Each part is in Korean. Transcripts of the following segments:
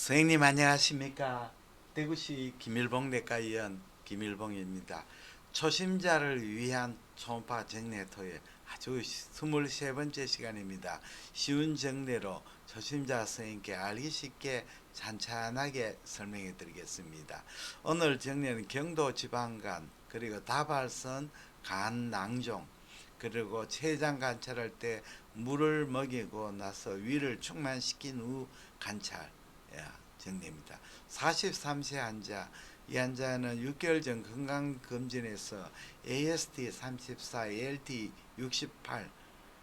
선생님 안녕하십니까? 대구시 김일봉 내과의원 김일봉입니다. 초심자를 위한 초음파 정례토의 아주 23번째 시간입니다. 쉬운 정례로 초심자 선생님께 알기 쉽게 찬찬하게 설명해 드리겠습니다. 오늘 정례는 경도 지방간 그리고 다발선 간 낭종 그리고 췌장 관찰할 때 물을 먹이고 나서 위를 충만시킨 후 관찰 예, 정례입니다. 43세 환자 이 환자는 6개월 전 건강검진에서 AST 34, ALT 68,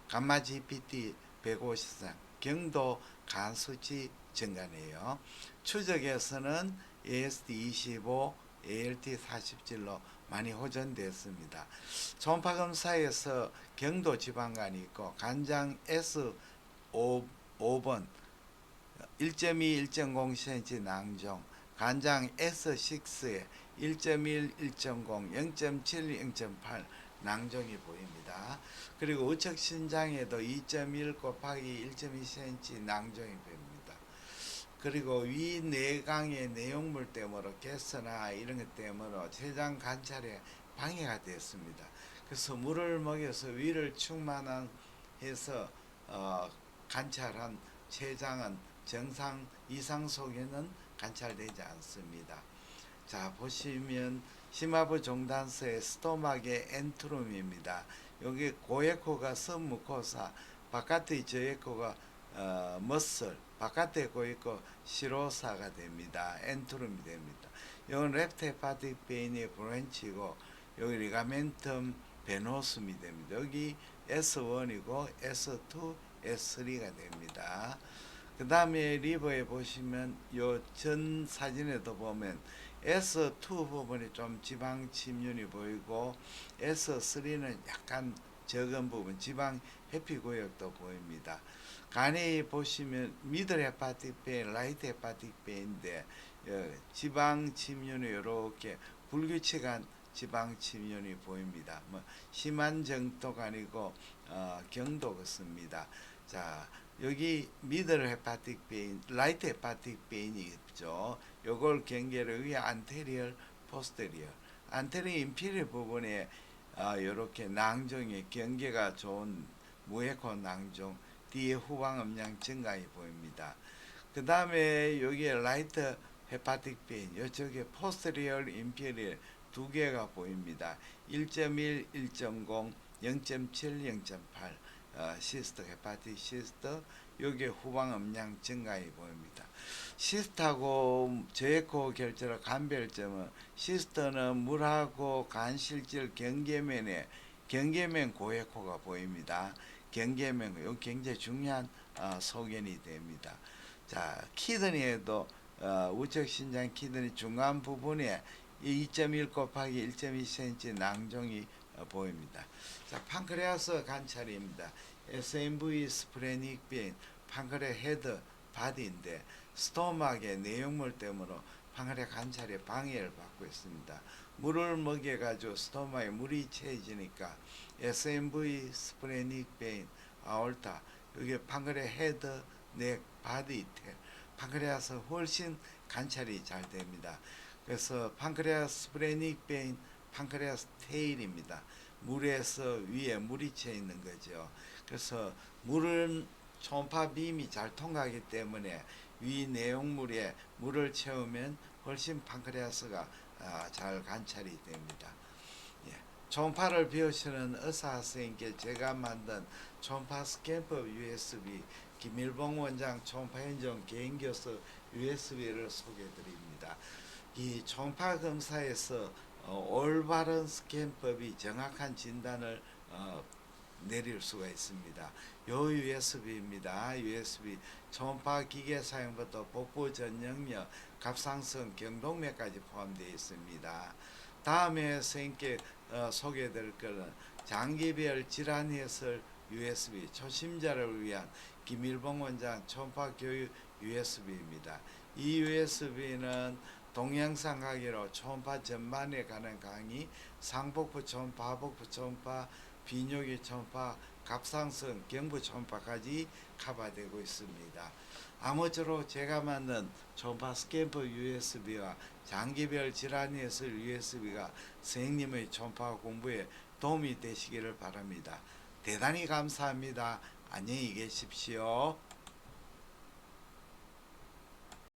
감마 GPT 150상, 경도 간 수치 증가네요. 추적에서는 AST 25, ALT 47로 많이 호전됐습니다. 초음파 검사에서 경도 지방간이 있고 간장 S 5, 5번 1.2, 1.0cm 낭종, 간장 S6에 1.1, 1.0, 0.7, 0.8 낭종이 보입니다. 그리고 우측 신장에도 2.1 곱하기 1.2cm 낭종이 보입니다. 그리고 위 내강의 내용물 때문에 개스나 이런 것 때문에 췌장 관찰에 방해가 됐습니다. 그래서 물을 먹여서 위를 충만한 해서 어, 관찰한 췌장은 정상 이상 속에는 관찰되지 않습니다. 자 보시면 심화부 종단서의 스토막의 엔트룸입니다. 여기 고에코가 섬무코사, 바깥의 저에코가 어, 머슬, 바깥에 고에코 시로사가 됩니다. 엔트룸이 됩니다. 이건 헤파틱 베인의 브랜치고 여기 리가멘텀 베노숨이 됩니다. 여기 S1이고 S2, S3가 됩니다. 그 다음에 리버에 보시면 요 전 사진에도 보면 S2 부분이 좀 지방 침륜이 보이고 S3는 약간 적은 부분 지방 해피 구역도 보입니다. 간에 보시면 미들 헤파틱 베인, 라이트 헤파틱 베인인데 어, 지방 침륜이 이렇게 불규칙한 지방 침륜이 보입니다. 뭐 심한 정도가 아니고 어, 경도 같습니다. 자 여기 미들 헤파틱 베인, 라이트 헤파틱 베인이 있죠. 요걸 경계를 위해 안테리얼, 포스테리얼, 안테리어 인피리어 부분에 아, 요렇게 낭종의 경계가 좋은 무에코 낭종 뒤에 후방 음량 증가해 보입니다. 그 다음에 여기에 라이트 헤파틱 베인, 이쪽에 포스테리얼 인피리얼 두 개가 보입니다. 1.1, 1.0, 0.7, 0.8 어, 시스트 헤파틱 시스트 여기 후방 음량 증가해 보입니다. 시스트하고 저에코 결절의 간별점은 시스트는 물하고 간실질 경계면에 경계면 고에코가 보입니다. 경계면 요 굉장히 중요한 어, 소견이 됩니다. 자 키드니에도 어, 우측 신장 키드니 중간 부분에 2.1 곱하기 1.2cm 낭종이 어, 보입니다. 자, 판크레아스 관찰입니다. SMV 스프레닉 빈 판크레 헤드 바디인데 스토막의 내용물 때문에 판크레 관찰에 방해를 받고 있습니다. 물을 먹여 가지고 스토마에 물이 채워지니까 SMV 스프레닉 베인 아올타 여기 판크레 헤드 넥 바디 테 판크레아스 훨씬 관찰이 잘 됩니다. 그래서 판크레아스 스프레닉 베인 판크레아스 테일입니다. 물에서 위에 물이 채 있는 거죠. 그래서 물은 초음파 빔이 잘 통하기 때문에 위 내용물에 물을 채우면 훨씬 판크레아스가 아, 잘 관찰이 됩니다. 예. 초음파를 배우시는 의사 선생님께 제가 만든 초음파 스캔법 USB 김일봉 원장 초음파 현정 개인 교수 USB를 소개해 드립니다. 이 초음파 검사에서 어, 올바른 스캔법이 정확한 진단을 어, 내릴 수가 있습니다. 요 USB입니다. USB 초음파 기계 사용부터 복부 전역력, 갑상선, 경동맥까지 포함되어 있습니다. 다음에 선생님께 어, 소개해드릴 것은 장기별 질환 해설 USB 초심자를 위한 김일봉 원장 초음파 교육 USB입니다. 이 USB는 동영상 강의로 초음파 전반에 관한 강의, 상복부 초음파, 하복부 초음파, 비뇨기 초음파, 갑상선, 경부 초음파까지 커버되고 있습니다. 아무쪼록 제가 만든 초음파 스캔퍼 USB와 장기별 질환에서 USB가 선생님의 초음파 공부에 도움이 되시기를 바랍니다. 대단히 감사합니다. 안녕히 계십시오.